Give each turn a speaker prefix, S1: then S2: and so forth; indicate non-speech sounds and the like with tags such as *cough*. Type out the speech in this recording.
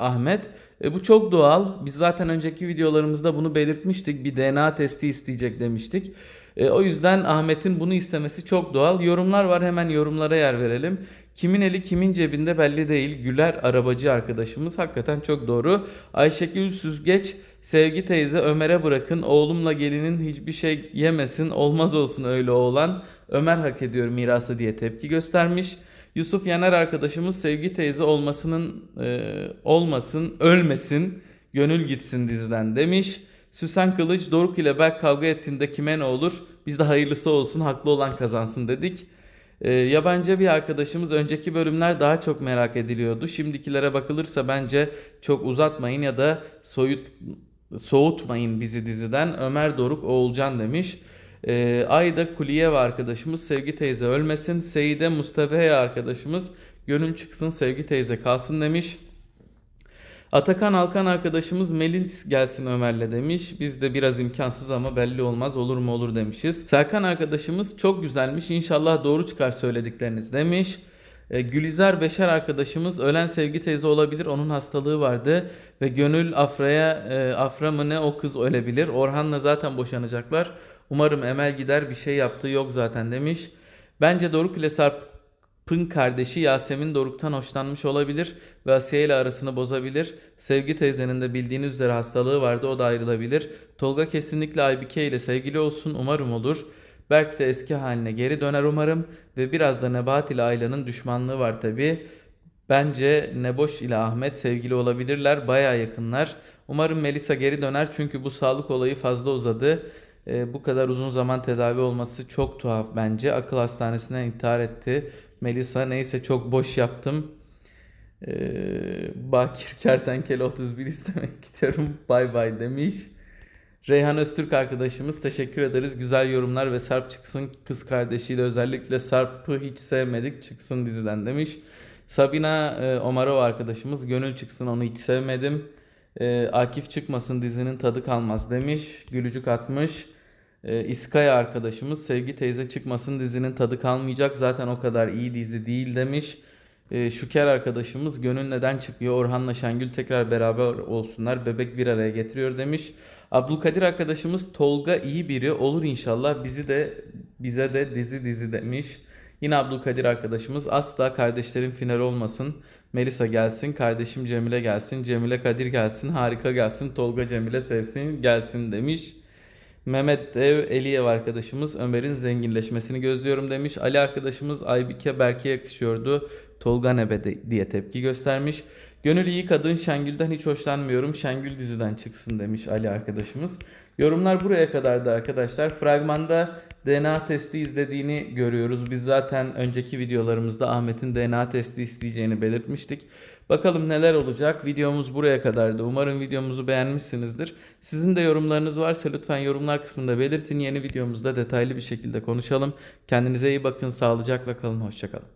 S1: Ahmet. E, bu çok doğal. Biz zaten önceki videolarımızda bunu belirtmiştik. Bir DNA testi isteyecek demiştik. E, o yüzden Ahmet'in bunu istemesi çok doğal. Yorumlar var hemen yorumlara yer verelim. Kimin eli kimin cebinde belli değil. Güler arabacı arkadaşımız hakikaten çok doğru. Ayşegül Süzgeç Sevgi teyze Ömer'e bırakın. Oğlumla gelinin hiçbir şey yemesin. Olmaz olsun öyle oğlan. Ömer hak ediyor mirası diye tepki göstermiş. Yusuf Yener arkadaşımız Sevgi teyze olmasının e, olmasın, ölmesin, gönül gitsin diziden demiş. Süsen Kılıç Doruk ile Berk kavga ettiğinde kime ne olur? Biz de hayırlısı olsun, haklı olan kazansın dedik. E, yabancı bir arkadaşımız önceki bölümler daha çok merak ediliyordu. Şimdikilere bakılırsa bence çok uzatmayın ya da soyut soğutmayın bizi diziden. Ömer Doruk Oğulcan demiş. Ee, Ayda Kuliyeva arkadaşımız Sevgi teyze ölmesin. Seyide Mustafa'ya arkadaşımız gönül çıksın Sevgi teyze kalsın demiş. Atakan Alkan arkadaşımız Melis gelsin Ömer'le demiş. Biz de biraz imkansız ama belli olmaz olur mu olur demişiz. Serkan arkadaşımız çok güzelmiş İnşallah doğru çıkar söyledikleriniz demiş. E, Gülizar Beşer arkadaşımız ölen Sevgi teyze olabilir. Onun hastalığı vardı ve Gönül Afra'ya e, Afra mı ne o kız ölebilir. Orhan'la zaten boşanacaklar. Umarım Emel gider bir şey yaptığı yok zaten demiş. Bence Doruk ile Sarp'ın kardeşi Yasemin Doruk'tan hoşlanmış olabilir ve Asiye ile arasını bozabilir. Sevgi teyzenin de bildiğiniz üzere hastalığı vardı o da ayrılabilir. Tolga kesinlikle Aybike ile sevgili olsun umarım olur. Berk de eski haline geri döner umarım ve biraz da Nebahat ile Ayla'nın düşmanlığı var tabi. Bence Neboş ile Ahmet sevgili olabilirler. Baya yakınlar. Umarım Melisa geri döner çünkü bu sağlık olayı fazla uzadı. Ee, bu kadar uzun zaman tedavi olması çok tuhaf bence. Akıl hastanesine intihar etti. Melisa neyse çok boş yaptım. Ee, Bakir Kertenkele 31 istemek *laughs* gidiyorum. Bay bay demiş. Reyhan Öztürk arkadaşımız teşekkür ederiz. Güzel yorumlar ve Sarp çıksın kız kardeşiyle özellikle Sarp'ı hiç sevmedik çıksın diziden demiş. Sabina e, Omarov arkadaşımız gönül çıksın onu hiç sevmedim. E, Akif çıkmasın dizinin tadı kalmaz demiş. Gülücük atmış. E, İskaya arkadaşımız sevgi teyze çıkmasın dizinin tadı kalmayacak zaten o kadar iyi dizi değil demiş. E, Şüker arkadaşımız gönül neden çıkıyor Orhan'la Şengül tekrar beraber olsunlar bebek bir araya getiriyor demiş. Abdülkadir arkadaşımız Tolga iyi biri olur inşallah bizi de bize de dizi dizi demiş. Yine Abdülkadir arkadaşımız asla kardeşlerin final olmasın. Melisa gelsin, kardeşim Cemile gelsin, Cemile Kadir gelsin, harika gelsin, Tolga Cemile sevsin gelsin demiş. Mehmet Dev Eliyev arkadaşımız Ömer'in zenginleşmesini gözlüyorum demiş. Ali arkadaşımız Aybike Berke yakışıyordu. Tolga Nebe diye tepki göstermiş. Gönül iyi kadın Şengül'den hiç hoşlanmıyorum. Şengül diziden çıksın demiş Ali arkadaşımız. Yorumlar buraya kadardı arkadaşlar. Fragmanda DNA testi izlediğini görüyoruz. Biz zaten önceki videolarımızda Ahmet'in DNA testi isteyeceğini belirtmiştik. Bakalım neler olacak. Videomuz buraya kadardı. Umarım videomuzu beğenmişsinizdir. Sizin de yorumlarınız varsa lütfen yorumlar kısmında belirtin. Yeni videomuzda detaylı bir şekilde konuşalım. Kendinize iyi bakın. Sağlıcakla kalın. Hoşçakalın.